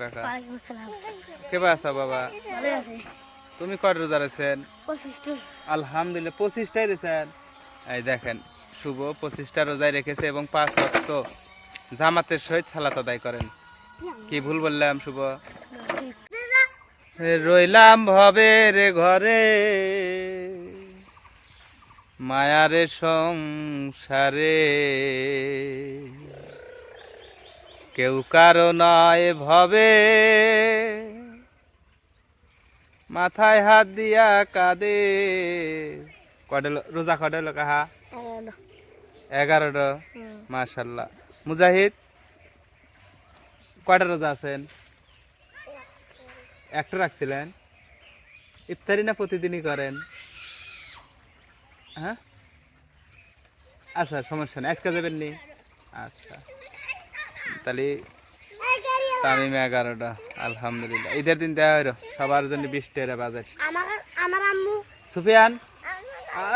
কাকা। কেবা আছা বাবা? ভালো আছি। তুমি কয় রোজা আলহামদুলিল্লাহ পঁচিশটাই এই দেখেন শুভ পঁচিশটা রোজায় রেখেছে এবং পাঁচ ওয়াক্ত জামাতের সহিত সালাত আদায় করেন। কি ভুল বললাম শুভ? রইলাম ভবে রে ঘরে। মায়ারে সংসারে। কেউ কারও নয় ভবে। মাথায় হাত দিয়া কাঁদে। কডেল রোজা কডেল কাহা? এগারো এগারোটা? মাশাল্লাহ। মুজাহিদ কয়টা রোজা আছেন? একটা রাখছিলেন? ইফতারি না প্রতিদিনই করেন? হ্যাঁ? আচ্ছা সমস্যা নেই। আজকে যাবেন নি আচ্ছা। তাহলে তামিম এগারোটা আলহামদুলিল্লাহ। ঈদের দিন দেওয়া হইল সবার জন্য বিশ টাকা বাজার সুফিয়ান?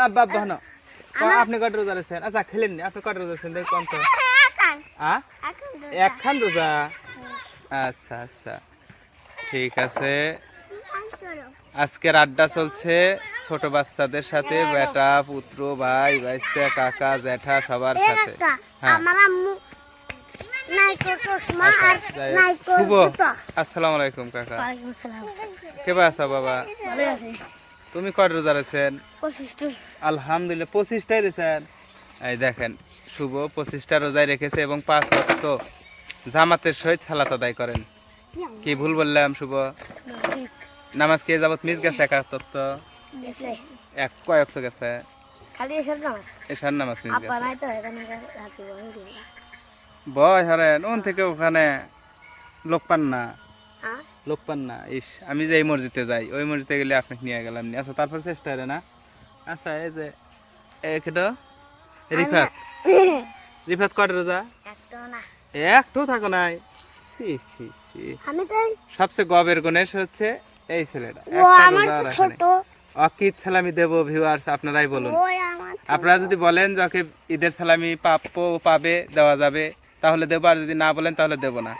আব্বা আব্বা হন আপনি কত রোজা রেছেন আচ্ছা খেলেন আপনি কত রোজা রেছেন দেখি কোন তো। একখান রোজা। আচ্ছা আচ্ছা। ঠিক আছে। আজকের আড্ডা চলছে ছোট বাচ্চাদের সাথে বেটা পুত্র ভাই ভাইস্তা কাকা জ্যাঠা সবার সাথে। হ্যাঁ। শুভ। জুতা। আসসালামু আলাইকুম কাকা। কেবা আছা বাবা? তুমি কয় রোজা পঁচিশটি আলহামদুলিল্লাহ পঁচিশটাই রেছেন এই দেখেন শুভ পঁচিশটা রোজায় রেখেছে এবং পাঁচ ওয়াক্ত জামাতের সহিত সালাত আদায় করেন। কি ভুল বললাম শুভ? নামাজ কে যাবত মিস গেছে একাত্তর? তো এসে এক কয়েক তো গেছে? খালি এসব নামাজ। এসার নামাজ মিস গেছে। বয় হারেন ওন থেকে ওখানে লোক পান না। লোক পান না। ইস আমি যে এই মসজিদে যাই ওই মসজিদে গেলে আপনাকে নিয়ে গেলাম নি। আচ্ছা তারপর চেষ্টা হবে না? আচ্ছা এই যে এখানে রিফাত। রিফাত কটা রোজা? একটা একটু থাকো নাই? সি সি সি সবচেয়ে গবের গণেশ হচ্ছে এই ছেলেটা। ও একটা আমার রোজা তো রাখে ছোট নাই। ওকে ঈদ সালামি দেবো ভিউয়ার্স আপনারাই বলুন। আপনারা যদি বলেন যে ওকে ঈদের সালামি প্রাপ্য পাবে দেওয়া যাবে তাহলে দেবো আর যদি না বলেন তাহলে দেবো না।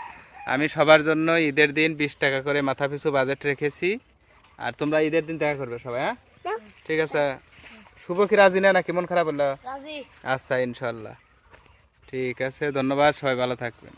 আমি সবার জন্য ঈদের দিন বিশ টাকা করে মাথা পিছু বাজেট রেখেছি। আর তোমরা ঈদের দিন দেখা করবে সবাই হ্যাঁ? ঠিক আছে। শুভ কি রাজি না? না কেমন খারাপ হলো? আচ্ছা ইনশাল্লাহ। ঠিক আছে ধন্যবাদ সবাই ভালো থাকবেন।